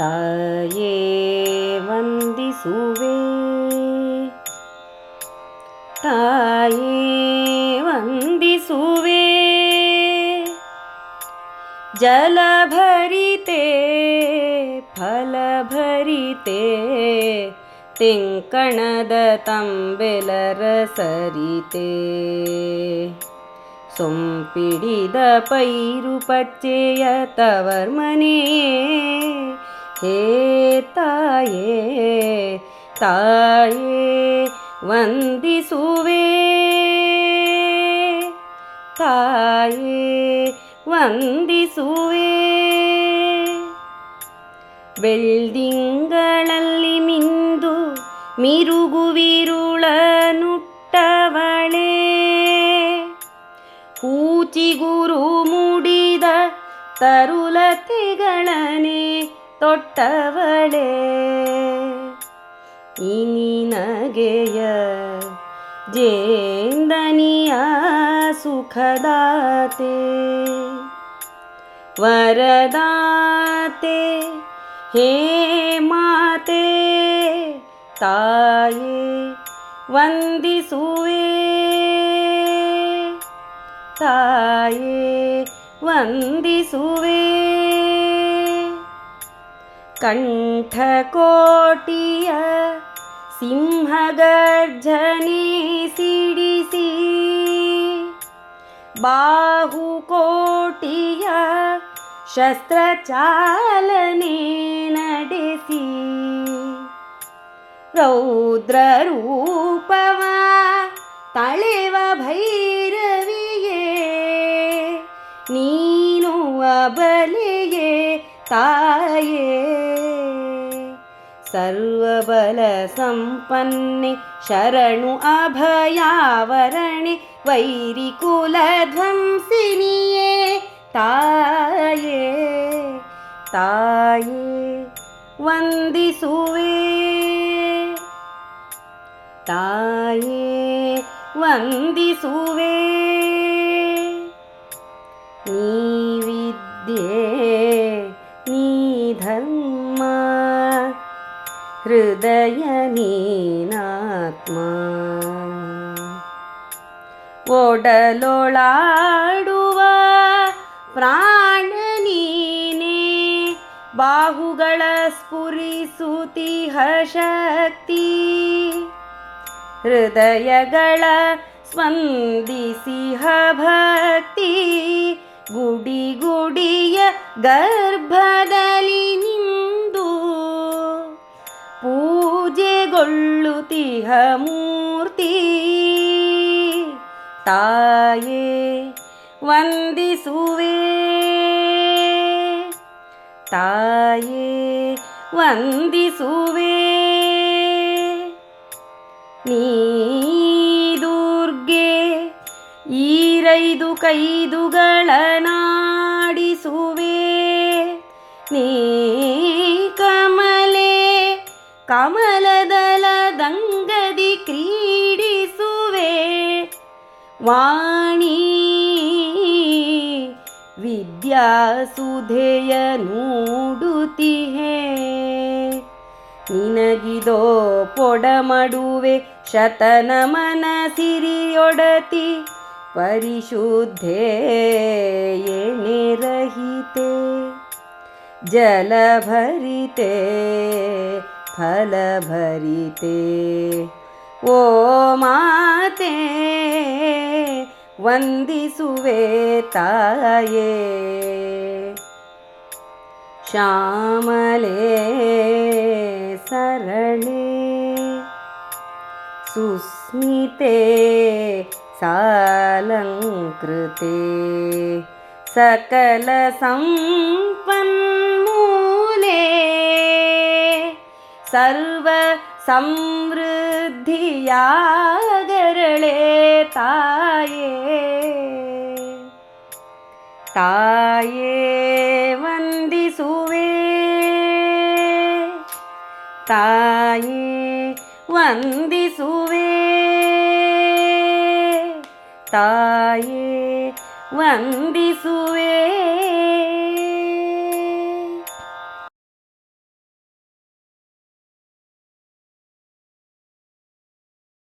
तये वन्दिसुवे। तये वन्दिसुवे। जलभरिते फलभरिते तिङ्कणदतं बिलरसरिते। सोम्पीडिदपैरुपचेयतवर्मणि ಹೇ ತಾಯೇ? ತಾಯೇ ವಂದಿಸುವೆ. ತಾಯೇ ವಂದಿಸುವೆ. ಬೆಳ್ದಿಂಗಳಲ್ಲಿ ಮಿಂದು ಮಿರುಗುವಿರುಳ ನುಟ್ಟವಳೆ ಹೂಚಿಗುರು ಮೂಡಿದ ತರುಲತೆಗಳನೆ. ತೊಟ್ಟವಳೆ. ಇನಿನಗೆಯ ಜೇಂದನಿಯ ಸುಖದಾತೆ. ವರದಾತೆ ಹೇ ಮಾತೆ ತಾಯೇ ವಂದಿಸುವೆ. ತಾಯೇ ವಂದಿಸುವೆ. ಕಂಠಕೋಟಿಯ ಸಿಂಹಗರ್ಜನೆ ಸಿಡಿಸಿ ಬಾಹುಕೋಟಿಯ ಶಸ್ತ್ರಚಾಲನೆ ನಡೆಸಿ ರೌದ್ರ ರೂಪವಾ ತಳೆವ ಭೈರವಿಯೇ ನೀನು ಅಬಲೆಯೇ ತಾಯೇ. ಸರ್ವಬಲ ಸಂಪನ್ನಿ ಶರಣು ಅಭಯಾವರಣೆ ವೈರಿ ಕುಲ ಧ್ವಂಸಿನಿಯೇ ತಾಯೇ ತಾಯೇ ವಂದಿಸುವೆ. ಹೃದಯ ನೀನಾತ್ಮ ಒಡಲೊಳಾಡುವ ಪ್ರಾಣ ನೀನೇ ಬಾಹುಗಳ ಸ್ಫುರಿಸುತಿಹ ಶಕ್ತಿ ಹೃದಯಗಳ ಸ್ಪಂದಿಸಿಹ ಭಕ್ತಿ ಗುಡಿ ಗುಡಿಯ ಗರ್ಭದಲ್ಲಿ ಪೂಜೆಗೊಳ್ಳುತ್ತಿಹ ಮೂರ್ತಿ. ತಾಯೇ ವಂದಿಸುವೆ. ತಾಯೇ ವಂದಿಸುವೆ. ನೀ ದುರ್ಗೆ ಈರೈದು ಕೈದುಗಳ ನಾಡಿಸುವೆ. ನೀ ಕಮಲೆ ಕಮಲದಲ ವಾಣಿ ವಿದ್ಯಾಸುಧೆಯ ನೂಡುತ್ತಿಹೆ ನಿನಗಿದೋ ಪೊಡಮಡುವೆ ಶತನಮನ ಸಿರಿಯೊಡತಿ ಪರಿಶುದ್ಧೆ ಎಣೆರಹಿತೆ ಜಲಭರಿತೆ ಫಲಭರಿತೆ ಓ ಮಾತೆ वन्दिसुवे ताये। श्यामले सरळे सुस्मिते सलंकृते सकलसंपन्मूले सर्वसमृद्धियागरळे ताये। ತಾಯೇ ವಂದಿಸುವೆ. ತಾಯೇ ವಂದಿಸುವೆ. ತಾಯೇ ವಂದಿಸುವೆ.